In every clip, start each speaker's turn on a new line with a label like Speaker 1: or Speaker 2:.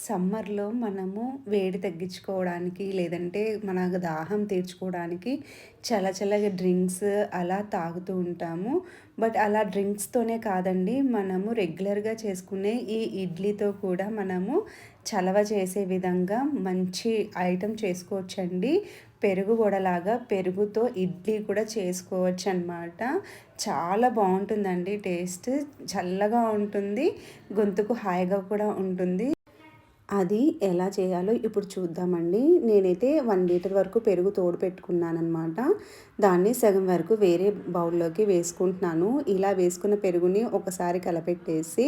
Speaker 1: సమ్మర్లో మనము వేడి తగ్గించుకోవడానికి లేదంటే మన దాహం తీర్చుకోవడానికి చల్ల చల్లగా డ్రింక్స్ అలా తాగుతూ ఉంటాము. బట్ అలా డ్రింక్స్తోనే కాదండి మనము రెగ్యులర్గా చేసుకునే ఈ ఇడ్లీతో కూడా మనము చలవ చేసే విధంగా మంచి ఐటెం చేసుకోవచ్చండి. పెరుగు వడలాగా పెరుగుతో ఇడ్లీ కూడా చేసుకోవచ్చు అనమాట చాలా బాగుంటుందండి టేస్ట్. చల్లగా ఉంటుంది గొంతుకు హాయిగా కూడా ఉంటుంది. అది ఎలా చేయాలో ఇప్పుడు చూద్దామండి. నేనైతే వన్ లీటర్ వరకు పెరుగు తోడు పెట్టుకున్నానమాట దాన్ని సగం వరకు వేరే బౌల్లోకి వేసుకుంటున్నాను. ఇలా వేసుకున్న పెరుగుని ఒకసారి కలపెట్టేసి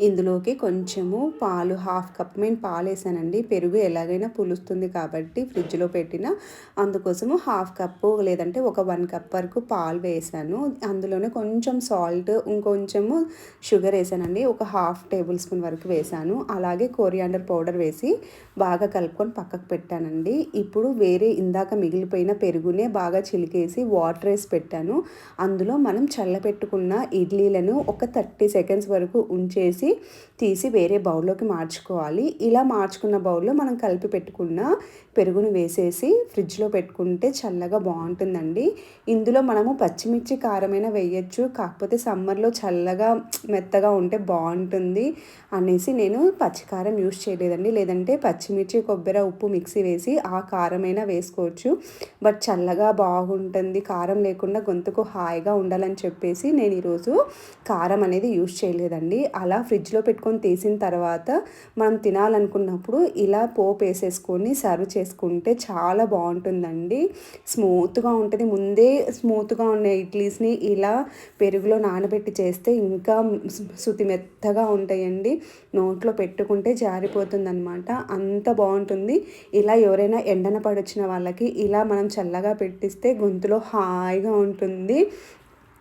Speaker 1: ఇందులోకి కొంచెము పాలు హాఫ్ కప్ మేము పాలు వేసానండి పెరుగు ఎలాగైనా పులుస్తుంది కాబట్టి ఫ్రిడ్జ్లో పెట్టిన అందుకోసము హాఫ్ కప్పు లేదంటే ఒక వన్ కప్ వరకు పాలు వేసాను. అందులోనే కొంచెం సాల్ట్ ఇంకొంచెము షుగర్ వేసానండి. ఒక హాఫ్ టేబుల్ స్పూన్ వరకు వేసాను. అలాగే కొరియాండర్ పౌడర్ పౌడర్ వేసి బాగా కలుపుకొని పక్కకు పెట్టానండి. ఇప్పుడు వేరే ఇందాక మిగిలిపోయిన పెరుగునే బాగా చిలికేసి వాటర్ వేసి పెట్టాను. అందులో మనం చల్లపెట్టుకున్న ఇడ్లీలను ఒక థర్టీ సెకండ్స్ వరకు ఉంచేసి తీసి వేరే బౌల్లోకి మార్చుకోవాలి. ఇలా మార్చుకున్న బౌల్లో మనం కలిపి పెట్టుకున్న పెరుగును వేసేసి ఫ్రిడ్జ్లో పెట్టుకుంటే చల్లగా బాగుంటుందండి. ఇందులో మనము పచ్చిమిర్చి కారమైన వేయచ్చు కాకపోతే సమ్మర్లో చల్లగా మెత్తగా ఉంటే బాగుంటుంది అనేసి నేను పచ్చికారం యూస్ లేదండి. లేదంటే పచ్చిమిర్చి కొబ్బరి ఉప్పు మిక్సీ వేసి ఆ కారమైనా వేసుకోవచ్చు. బట్ చల్లగా బాగుంటుంది. కారం లేకుండా గొంతుకు హాయిగా ఉండాలని చెప్పేసి నేను ఈరోజు కారం అనేది యూస్ చేయలేదండి. అలా ఫ్రిడ్జ్లో పెట్టుకొని తీసిన తర్వాత మనం తినాలనుకున్నప్పుడు ఇలా పోపు వేసేసుకొని సర్వ్ చేసుకుంటే చాలా బాగుంటుందండి. స్మూత్గా ఉంటుంది. ముందే స్మూత్గా ఉన్న ఇడ్లీస్ని ఇలా పెరుగులో నానబెట్టి చేస్తే ఇంకా శుతి మెత్తగా ఉంటాయండి. నోట్లో పెట్టుకుంటే జారిపోతుంది. ఉంటుందన్నమాట. అంత బాగుంటుంది. ఇలా ఎవరైనా ఎండన పడొచ్చిన వాళ్ళకి ఇలా మనం చల్లగా పెట్టిస్తే గొంతులో హాయిగా ఉంటుంది.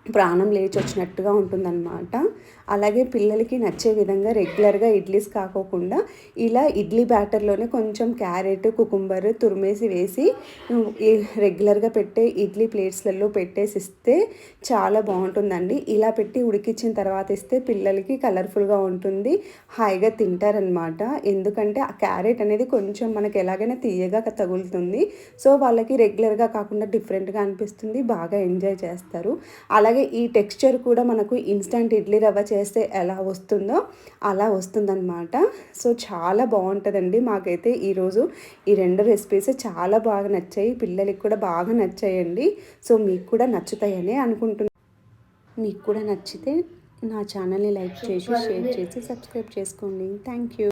Speaker 1: ప్రాణం లేచి వచ్చినట్టుగా ఉంటుందన్నమాట. అలాగే పిల్లలకి నచ్చే విధంగా రెగ్యులర్గా ఇడ్లీస్ కాకోకుండా ఇలా ఇడ్లీ బ్యాటర్లోనే కొంచెం క్యారెట్ కుకుంబర్ తురిమేసి వేసి రెగ్యులర్గా పెట్టే ఇడ్లీ ప్లేట్స్లలో పెట్టేసి ఇస్తే చాలా బాగుంటుందండి. ఇలా పెట్టి ఉడికించిన తర్వాత ఇస్తే పిల్లలకి కలర్ఫుల్గా ఉంటుంది. హాయిగా తింటారనమాట ఎందుకంటే ఆ క్యారెట్ అనేది కొంచెం మనకి ఎలాగైనా తీయగా తగులుతుంది. సో వాళ్ళకి రెగ్యులర్గా కాకుండా డిఫరెంట్గా అనిపిస్తుంది. బాగా ఎంజాయ్ చేస్తారు. అలాగే ఈ టెక్స్చర్ కూడా మనకు ఇన్స్టంట్ ఇడ్లీ రవ్వ చేస్తే ఎలా వస్తుందో అలా వస్తుందన్నమాట. సో చాలా బాగుంటుందండి. మాకైతే ఈరోజు ఈ రెండు రెసిపీస్ చాలా బాగా నచ్చాయి. పిల్లలకి కూడా బాగా నచ్చాయండి. సో మీకు కూడా నచ్చుతాయని అనుకుంటున్నాను మీకు కూడా నచ్చితే నా ఛానల్ని లైక్ చేసి షేర్ చేసి సబ్స్క్రైబ్ చేసుకోండి. Thank you